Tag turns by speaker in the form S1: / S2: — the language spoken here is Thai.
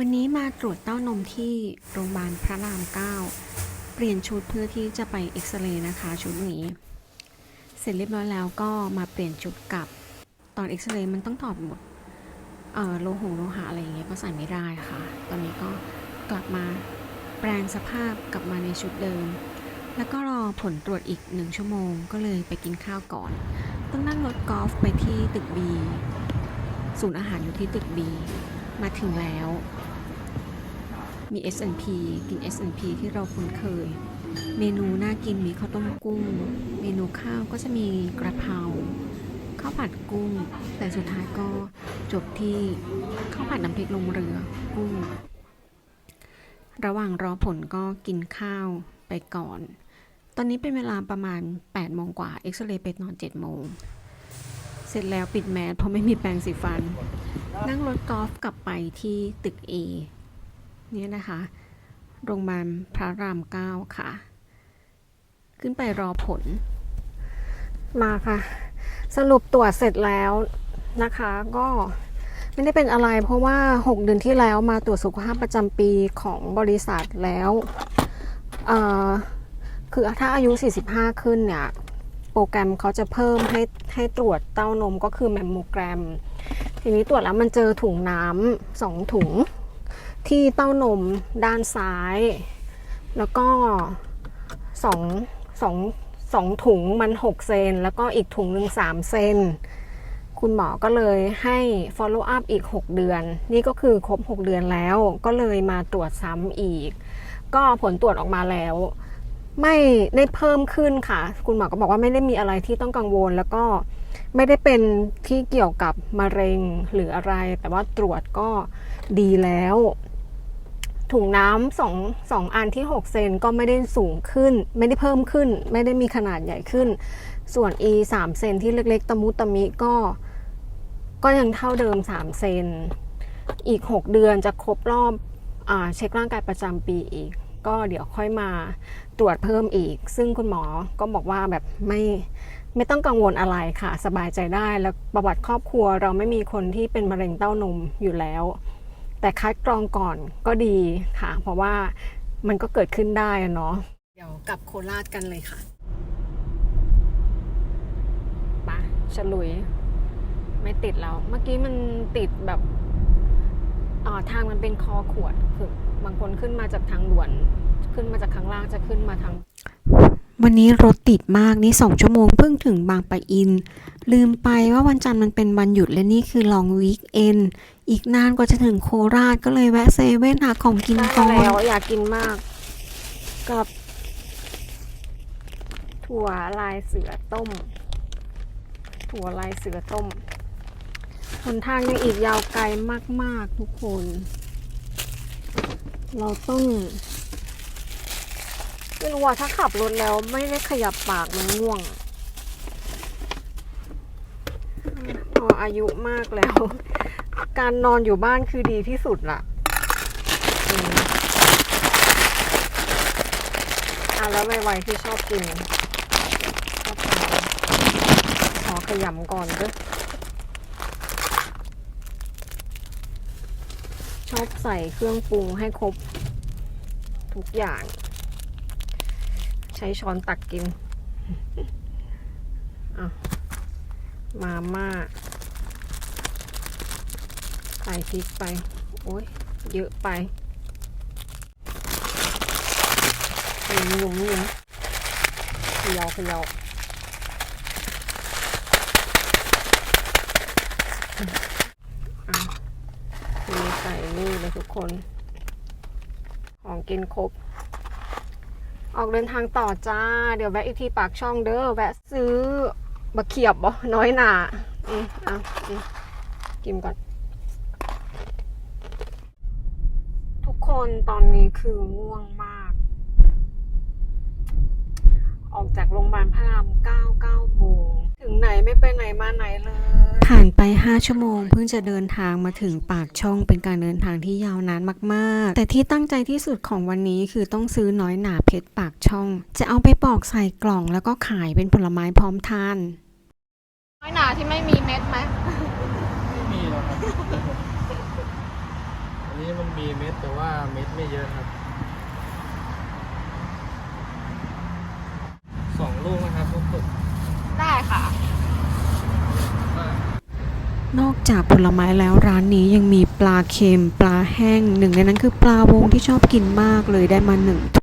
S1: วันนี้มาตรวจเต้านมที่โรงพยาบาลพระราม 9 เปลี่ยนชุดเพื่อที่จะไปเอ็กซเรย์นะคะชุดนี้ เสร็จเรียบร้อยแล้วก็มาเปลี่ยนชุดกลับ ตอนเอ็กซเรย์มันต้องถอดหมดเออโลหงโลหะอะไรอย่างเงี้ยก็ใส่ไม่ได้ค่ะ ตอนนี้ก็กลับมาแปลงสภาพกลับมาในชุดเดิม แล้วก็รอผลตรวจอีกหนึ่งชั่วโมง ก็เลยไปกินข้าวก่อน ต้องนั่งรถกอล์ฟไปที่ตึกบีศูนย์อาหารอยู่ที่ตึกบีมาถึงแล้ว มี S&P กิน S&P ที่เราคุ้นเคย เมนูน่ากินมีข้าวต้มกุ้ง เมนูข้าวก็จะมีกระเพราข้าวผัดกุ้ง แต่สุดท้ายก็จบที่ข้าวผัดน้ำพริกลงเรือกุ้ง ระหว่างรอผลก็กินข้าวไปก่อน ตอนนี้เป็นเวลาประมาณ8โมงกว่า เอ็กซเรย์ไปนอน7โมง เสร็จแล้วปิดแมสเพราะไม่มีแปรงสีฟัน นั่งรถกอล์ฟกลับไปที่ตึก A นี่นะคะโรงพยาบาลพระราม9ค่ะ ขึ้นไปรอผล มาค่ะ สรุปตรวจเสร็จแล้วนะคะ ก็ไม่ได้เป็นอะไร เพราะว่า 6 เดือนที่แล้วมาตรวจสุขภาพประจำปีของบริษัทแล้วเอ่อคือถ้าอายุ 45 ขึ้นเนี่ย โปรแกรมเขาจะเพิ่มให้ให้ตรวจเต้านมก็คือแมมโมแกรม ทีนี้ตรวจแล้วมันเจอถุงน้ำสองถุง ที่เต้านมด้านซ้าย แล้วก็สองสองสองถุงมัน 6 เซน แล้วก็อีกถุงหนึ่ง3 เซน คุณหมอก็เลยให้ follow up อีก 6 เดือน นี่ก็คือครบ 6 เดือนแล้ว ก็เลยมาตรวจซ้ำอีก ก็ผลตรวจออกมาแล้ว ไม่ได้เพิ่มขึ้นค่ะ คุณหมอก็บอกว่าไม่ได้มีอะไรที่ต้องกังวล แล้วก็ไม่ได้เป็นที่เกี่ยวกับมะเร็งหรืออะไร แต่ว่าตรวจก็ดีแล้ว ถุงน้ำสองสองอันที่ 6 เซนก็ไม่ได้สูงขึ้น ไม่ได้เพิ่มขึ้น ไม่ได้มีขนาดใหญ่ขึ้น ส่วน e 3 เซนที่เล็กๆ ตะมุตะมิก็ ก็ยังเท่าเดิม 3 เซน อีก 6 เดือนจะครบรอบอเช็คร่างกายประจำปีอีก ก็เดี๋ยวค่อยมาตรวจเพิ่มอีก ซึ่งคุณหมอก็บอกว่าแบบไม่ไม่ต้องกังวลอะไรค่ะ สบายใจได้แล้วประวัติครอบครัวเราไม่มีคนที่เป็นมะเร็งเต้านมอยู่แล้ว แต่คัดกรองก่อนก็ดีค่ะ เพราะว่ามันก็เกิดขึ้นได้เนาะเดี๋ยวกลับโคราชกันเลยค่ะปะฉลุย ไม่ติดแล้ว เมื่อกี้มันติดแบบอ่าทางมันเป็นคอขวดคือบางคนขึ้นมาจากทางด่วน ขึ้นมาจากข้างล่างจะขึ้นมาทาง วันนี้รถติดมากนี่สองชั่วโมงเพิ่งถึงบางปะอิน ลืมไปว่าวันจันทร์มันเป็นวันหยุดและนี่คือลองวีคเอนอีกนานกว่าจะถึงโคราชก็เลยแวะเซเว่นหาของกินก่อนแล้วอยากกินมาก กับ ถั่วลายเสือต้ม ถั่วลายเสือต้มหนทางยังอีกยาวไกลมาก ๆ ทุกคน เราต้อง ไม่รู้ว่าถ้าขับรถแล้วไม่ได้ขยับปากมันง่วง พออายุมากแล้ว การนอนอยู่บ้านคือดีที่สุดละอะแล้วไวๆที่ชอบกินชอบทานขอขยำก่อนด้อชอบใส่เครื่องปรุงให้ครบทุกอย่าง ใช้ช้อนตักกินอะมาม่าใส่พริกไป โอ้ยเยอะไปหยุ่หยุ่มหยุ่มเขยาเขยาอะใส่นี่เลยทุกคน ของกินครบ ออกเดินทางต่อจ้า เดี๋ยวแวะอีกทีปากช่องเด้อแวะซื้อบะเขียบบ่น้อยหนาอืมอะอืมกินก่อน ทุกคนตอนนี้คือง่วงมาก ออกจากโรงพยาบาลพระรามเก้าเก้าโมงถึงไหนไม่ไปไหนมาไหนเลย ผ่านไป 5 ชั่วโมง เพิ่งจะเดินทางมาถึงปากช่องเป็นการเดินทางที่ยาวนานมาก ๆ แต่ที่ตั้งใจที่สุดของวันนี้คือต้องซื้อน้อยหนาเพชรปากช่อง จะเอาไปปอกใส่กล่องแล้วก็ขายเป็นผลไม้พร้อมทาน น้อยหนาที่ไม่มีเม็ดไหม
S2: ไม่มีหรอกครับนี้มันมีเม็ดแต่ว่าเม็ดไม่เยอะครับสองลูกนะครับลูกสุก
S3: ได้ค่ะ
S2: มาก
S4: นอกจากผลไม้แล้วร้านนี้ยังมีปลาเค็ม ปลาแห้งหนึ่งในนั้นคือปลาวงที่ชอบกินมากเลยได้มาหนึ่ง